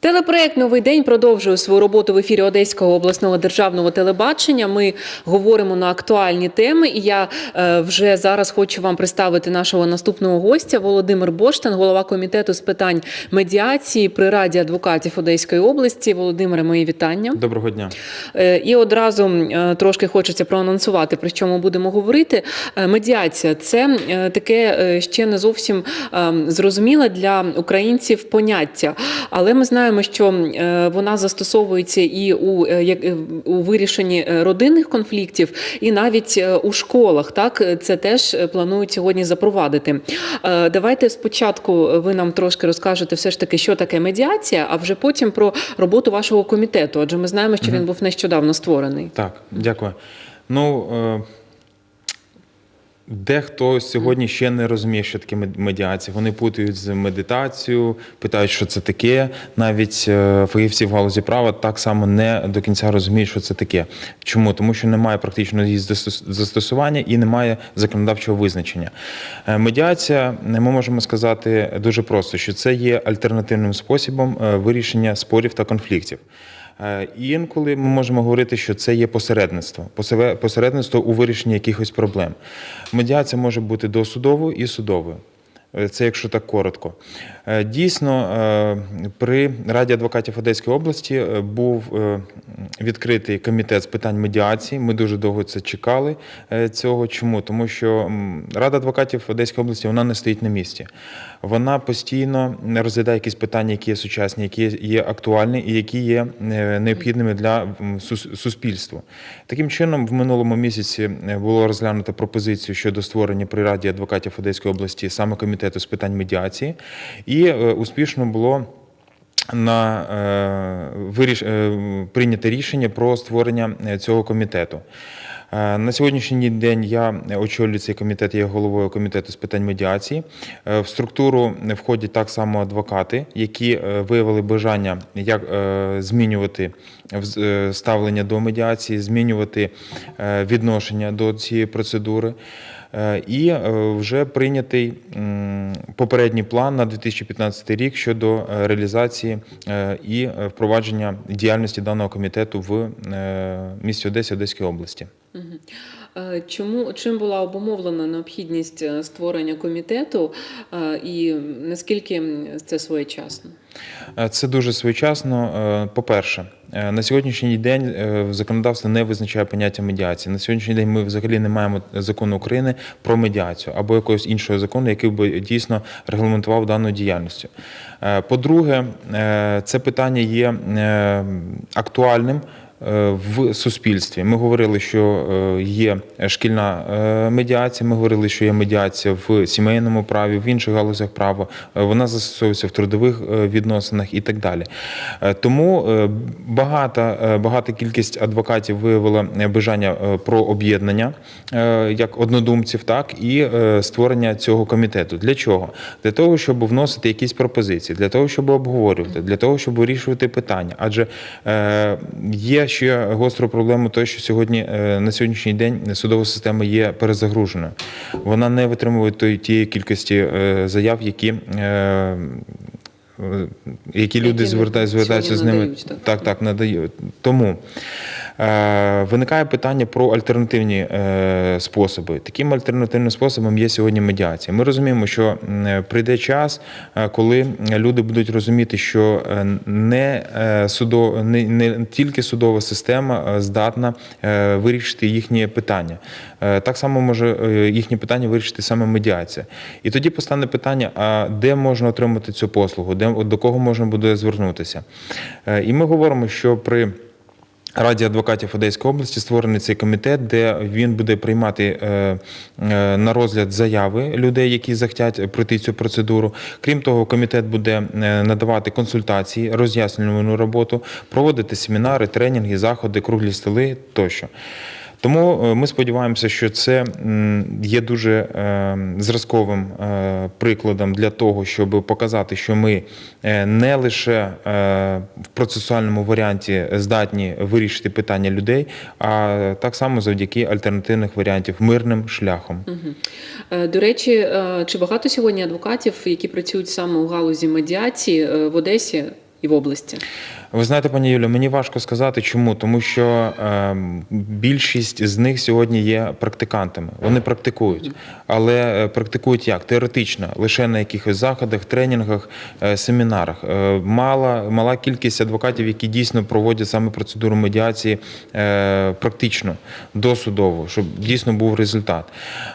Телепроект Новий день продовжує свою роботу в ефірі Одеського обласного державного телебачення. Ми говоримо на актуальні теми. І я е, вже зараз хочу вам представити нашого наступного гостя Володимир Боштан, голова комітету з питань медіації при раді адвокатів Одеської області. Володимире, мої вітання. Доброго дня. Е, І одразу е, трошки хочеться проанонсувати, про що ми будемо говорити. Медіація це таке ще не зовсім е, зрозуміле для українців поняття, але ми знаємо, що е, вона застосовується і у, е, як- е, у вирішенні родинних конфліктів, і навіть у школах. Так це теж планують сьогодні запровадити. Давайте спочатку ви нам трошки розкажете, все ж таки, що таке медіація, а вже потім про роботу вашого комітету. Адже ми знаємо, що він був нещодавно створений. Так, дякую. Ну, дехто сьогодні ще не розуміє, що таке мед- медіація. Вони путають з медитацією, питають, що це таке. Навіть е, фахівці в галузі права так само не до кінця розуміють, що це таке. Чому? Тому що немає практичного її застосування і немає законодавчого визначення. Е, Медіація, ми можемо сказати дуже просто, що це є альтернативним способом е, вирішення спорів та конфліктів. Е, інколи ми можемо говорити, що це є посередництво, посередництво у вирішенні якихось проблем. Медіація може бути досудовою і судовою. Е, Це якщо так коротко. Е, Дійсно, е, при Раді адвокатів Одеської області був відкритий комітет з питань медіації. Ми дуже довго це чекали цього. Чому? Тому що Рада адвокатів Одеської області вона не стоїть на місці. Вона постійно розглядає якісь питання, які є сучасні, які є актуальні і які є необхідними для суспільства. Таким чином, в минулому місяці було розглянуто пропозицію щодо створення при Раді адвокатів Одеської області саме комітету з питань медіації, і е, успішно було. На е, виріш, е, прийняте рішення про створення цього комітету. На сьогоднішній день я очолюю цей комітет, я є головою комітету з питань медіації. В структуру входять так само адвокати, які виявили бажання як змінювати ставлення до медіації, змінювати відношення до цієї процедури. Е, І е, вже прийнятий попередній план на 2015 рік щодо е, реалізації і впровадження діяльності даного комітету в місті Одесі Одеській області. Е, Чому чим була обумовлена необхідність е, створення комітету, е, і наскільки це своєчасно? Це дуже своєчасно. По-перше, на сьогоднішній день законодавство не визначає поняття медіації. На сьогоднішній день ми взагалі не маємо закону України про медіацію або якогось іншого закону, який би дійсно регламентував дану діяльність. По-друге, це питання є актуальним. Е, В суспільстві ми говорили, що е, є шкільна е, медіація. Ми говорили, що є медіація в сімейному праві, в інших галузях права. Вона застосовується в трудових відносинах і так далі. Тому багата, багата кількість адвокатів виявила бажання про об'єднання як однодумців, так і створення цього комітету. Для чого? Для того, щоб вносити якісь пропозиції, для того, щоб обговорювати, для того, щоб вирішувати питання. Адже е, є ще гостра проблема, те, що сьогодні е, на сьогоднішній день судова система є перезагружена. Вона не витримує тієї кількості е, заяв, які. е, е, Які люди Які звертаються з ними надають, так? так, так, надають. Тому виникає питання про альтернативні е, способи. Таким альтернативним способом є сьогодні медіація. Ми розуміємо, що м, прийде час, е, коли люди будуть розуміти, що е, не, е, судо, не, не тільки судова система е, здатна е, вирішити їхні питання. Е, Так само може е, їхні питання вирішити саме медіація. І тоді постане питання: а де можна отримати цю послугу, де до кого можна буде звернутися? Е, І ми говоримо, що при Раді адвокатів Одеської області створений цей комітет, де він буде приймати е, е, на розгляд заяви людей, які захотять пройти цю процедуру. Крім того, комітет буде е, надавати консультації, роз'яснювальну роботу, проводити семінари, тренінги, заходи, круглі столи тощо. Тому е, ми сподіваємося, що це є дуже е, зразковим е, прикладом для того, щоб показати, що ми не лише в процесуальному варіанті здатні вирішити питання людей, а так само завдяки альтернативних варіантів мирним шляхом. До речі, чи багато сьогодні адвокатів, які працюють саме у галузі медіації в Одесі? і в області? Ви знаєте, пані Юлі, мені важко сказати, чому, тому що ем, більшість з них сьогодні є практикантами. Вони практикують, але е, практикують як теоретично, лише на якихось заходах, тренінгах, е, семінарах. Е, Мала мала кількість адвокатів, які дійсно проводять саме процедуру медіації е, практично досудово, щоб дійсно був результат.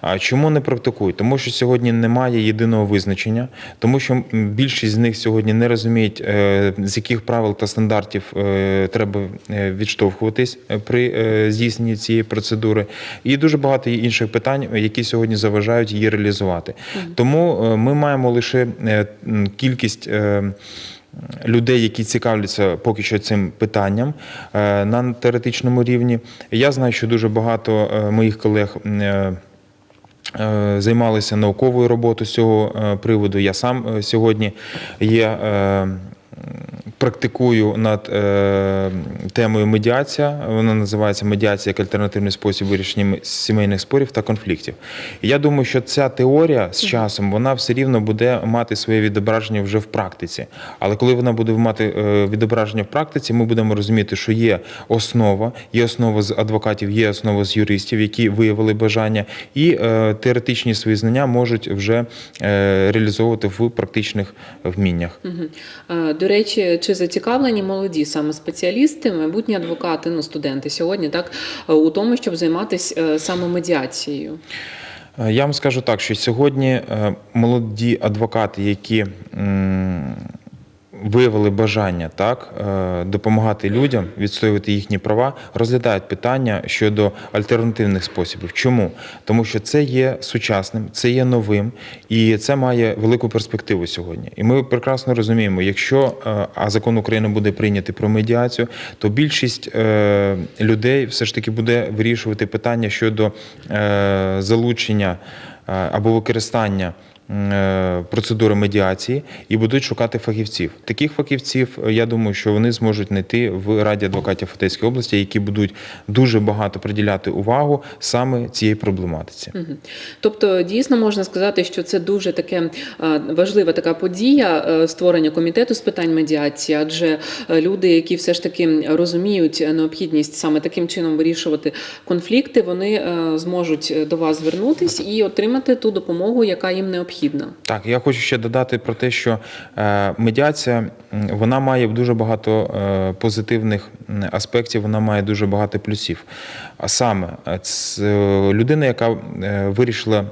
А чому не практикують? Тому що сьогодні немає єдиного визначення, тому що більшість з них сьогодні не розуміють, е, з яких правил та стандартів е, треба е, відштовхуватись е, при здійсненні цієї процедури, і дуже багато є інших питань, які сьогодні заважають її реалізувати. Тому ми маємо лише кількість. Людей, які цікавляться поки що цим питанням на теоретичному рівні. Я знаю, що дуже багато моїх колег займалися науковою роботою з цього приводу. Я сам сьогодні є. Е, Практикую над е, темою медіація. Вона називається медіація як альтернативний спосіб вирішення сімейних спорів та конфліктів. І я думаю, що ця теорія з часом вона все рівно буде мати своє відображення вже в практиці. Але коли вона буде мати е, відображення в практиці, ми будемо розуміти, що є основа, є основа з адвокатів, є основа з юристів, які виявили бажання, і е, теоретичні свої знання можуть вже е, реалізовувати в практичних вміннях. Е, До речі, чи зацікавлені молоді саме спеціалісти, майбутні адвокати, ну студенти сьогодні, так е, у тому, щоб займатися саме медіацією? Е, Я вам скажу так, що сьогодні е, молоді адвокати, які виявили бажання так е, допомагати людям відстоювати їхні права, розглядають питання щодо альтернативних способів. Чому? Тому що це є сучасним, це є новим, і це має велику перспективу сьогодні. І ми прекрасно розуміємо, якщо е, а закон України буде прийнятий про медіацію, то більшість е, людей все ж таки буде вирішувати питання щодо залучення або використання процедури медіації і будуть шукати фахівців. Таких фахівців, е, я думаю, що вони зможуть знайти в Раді адвокатів Одеської області, які будуть дуже багато приділяти увагу саме цій проблематиці. Тобто, дійсно можна сказати, що це дуже таке е, важлива така подія е, створення комітету з питань медіації, адже е, люди, які все ж таки розуміють необхідність саме таким чином вирішувати конфлікти, вони е, зможуть до вас звернутись і отримати ту допомогу, яка їм необхідна. Так, я хочу ще додати про те, що е, медіація вона має дуже багато е, позитивних аспектів, вона має дуже багато плюсів. А саме, е, людина, яка вирішила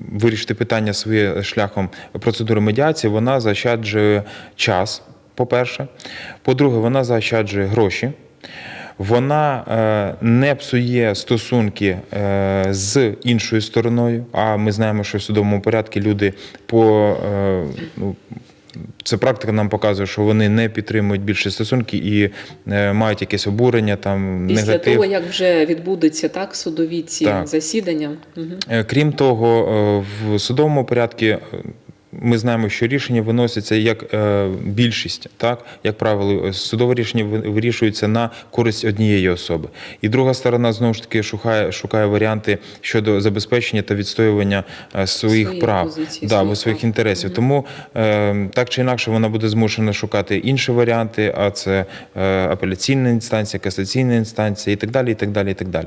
вирішити питання своє шляхом процедури медіації, вона заощаджує час, по-перше. По-друге, вона заощаджує гроші. Вона е, не псує стосунки е, з іншою стороною. А ми знаємо, що в судовому порядку люди по е, ну, це практика нам показує, що вони не підтримують більше стосунки і е, мають якесь обурення, там Після негатив. того, як вже відбудеться так судові ці Так. засідання. Е, Крім того, в судовому порядку ми знаємо, що рішення виносяться як е, більшість, так як правило, судове рішення вирішується на користь однієї особи. І друга сторона знову ж таки шукає, шукає варіанти щодо забезпечення та відстоювання е, своїх Своєї прав, позиції, да, своїх або своїх прав. інтересів. Тому е, так чи інакше вона буде змушена шукати інші варіанти, а це апеляційна інстанція, касаційна інстанція і так далі. І так далі, і так далі.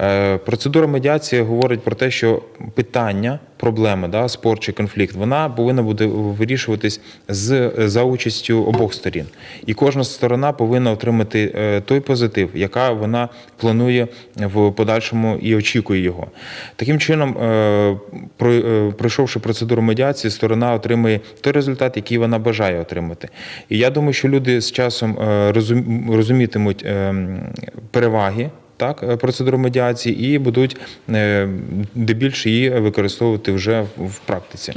Е, процедура медіації говорить про те, що питання, проблема, да, спор чи конфлікт, вона повинна буде вирішуватись з за участю обох сторін. І кожна сторона повинна отримати е, той позитив, яка вона планує в подальшому і очікує його. Таким чином, е, е, пройшовши процедуру медіації, сторона отримує той результат, який вона бажає отримати. І я думаю, що люди з часом розумітимуть переваги. Так, процедуру медіації і будуть е, де більше її використовувати вже в практиці.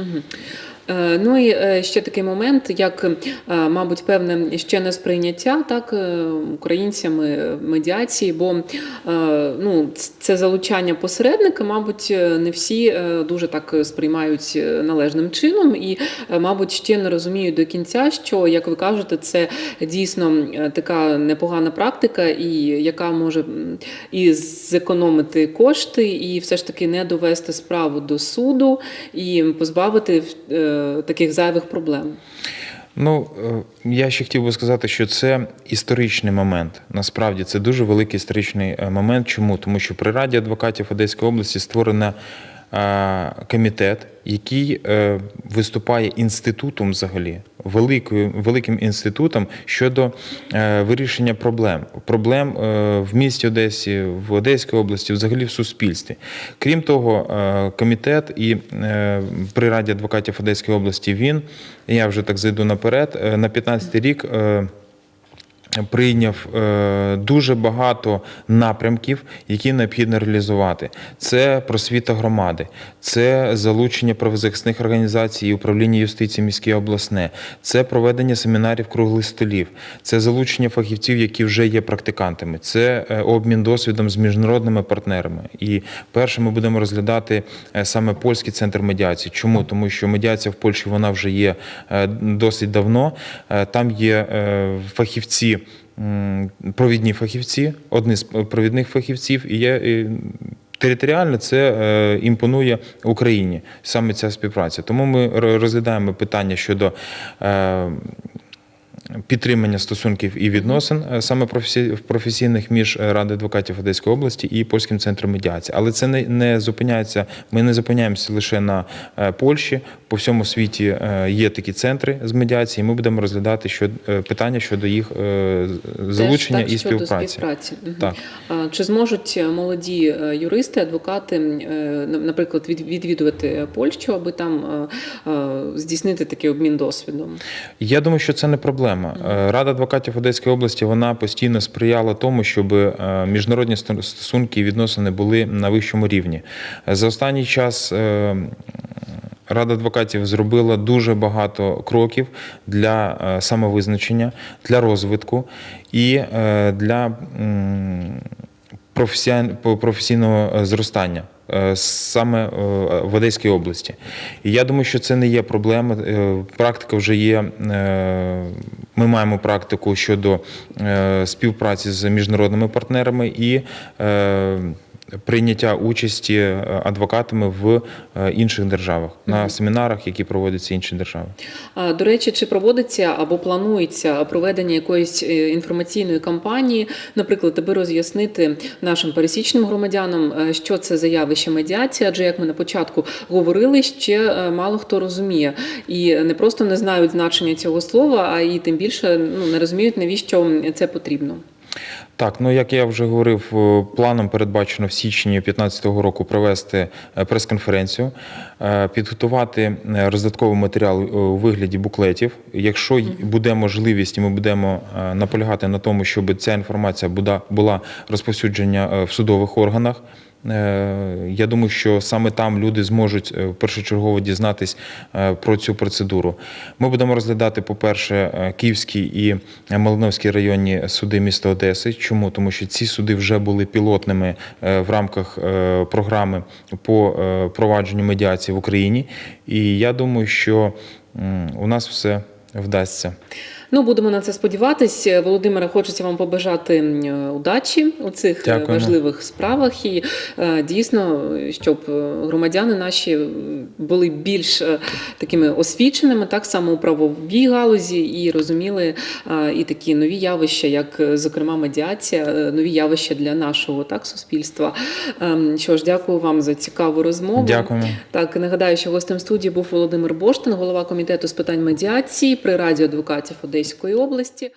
Е, Ну і е, ще такий момент, як, е, мабуть, певне ще не сприйняття так, українцями медіації, бо ну, це залучання посередника, мабуть, не всі дуже так сприймають належним чином, і, мабуть, ще не розуміють до кінця, що, як ви кажете, це дійсно така непогана практика, і яка може і зекономити кошти, і все ж таки не довести справу до суду і позбавити таких зайвих проблем. Ну, е, я ще хотів би сказати, що це історичний момент. Насправді це дуже великий історичний е, момент. Чому? Тому що при Раді адвокатів Одеської області створено е, комітет, який виступає інститутом взагалі, великою, великим інститутом щодо е, вирішення проблем. Проблем е, в місті Одесі, в Одеській області, взагалі в суспільстві. Крім того, е, комітет і при Раді адвокатів Одеської області він, я вже так зайду наперед, на 15 рік. Прийняв е, дуже багато напрямків, які необхідно реалізувати. Це просвіта громади, це залучення правозахисних організацій і управління юстиції міське обласне, це проведення семінарів круглих столів, це залучення фахівців, які вже є практикантами, це е, обмін досвідом з міжнародними партнерами. І перше ми будемо розглядати е, саме польський центр медіації. Чому? Тому що медіація в Польщі вона вже є досить давно. Там є фахівці. Провідні фахівці, одні з провідних фахівців, і і територіально це е, імпонує Україні саме ця співпраця. Тому ми розглядаємо питання щодо е, підтримання стосунків і відносин е, саме професі- професійних між е, Радою адвокатів Одеської області і польським центром медіації. Але це не, не зупиняється. Ми не зупиняємося лише на е, Польщі. По всьому світі є такі центри з медіації. Ми будемо розглядати що, питання щодо їх залучення Теж, так, і співпраці. співпраці. Так. Чи зможуть молоді юристи, адвокати, на- наприклад, відвідувати Польщу, аби там здійснити такий обмін досвідом? Я думаю, що це не проблема. Е, Рада адвокатів Одеської області вона постійно сприяла тому, щоб е, міжнародні стосунки і відносини були на вищому рівні. За останній час. е, Рада адвокатів зробила дуже багато кроків для е, самовизначення, для розвитку і для професійного е, зростання е, саме е, в Одеській області. І я думаю, що це не є проблема. Практика вже є. Ми маємо практику щодо співпраці з міжнародними партнерами і прийняття участі е, адвокатами в е, інших державах на семінарах, які проводяться інші держави. До речі, чи проводиться або планується проведення якоїсь е, інформаційної кампанії, наприклад, аби роз'яснити нашим пересічним громадянам, що це за явище медіація? Адже як ми на початку говорили, ще мало хто розуміє і не просто не знають значення цього слова, а і тим більше ну не розуміють, навіщо це потрібно. Так, ну як я вже говорив, е, планом передбачено в січні 2015 року провести е, прес-конференцію, е, підготувати роздатковий матеріал у вигляді буклетів. Якщо буде можливість, і ми будемо наполягати на тому, щоб ця інформація була, розповсюджена в судових органах. Е, Я думаю, що саме там люди зможуть е, першочергово дізнатись е, про цю процедуру. Ми будемо розглядати, по-перше, Київський і Малиновський районні суди міста Одеси. Чому? Тому що ці суди вже були пілотними в рамках програми по провадженню медіації в Україні. І я думаю, що у нас все вдасться. Ну, будемо на це сподіватись. Володимире, хочеться вам побажати е, удачі у цих е, Дякуємо. важливих справах. І е, дійсно, щоб е, громадяни наші були більш е, такими освіченими, так само у правовій галузі, і розуміли е, і такі нові явища, як, е, зокрема, медіація, е, нові явища для нашого так суспільства. Ем, Що ж, дякую вам за цікаву розмову. Дякуємо. Так, нагадаю, що гостем студії був Володимир Боштин, голова комітету з питань медіації при Раді адвокатів Одеської області.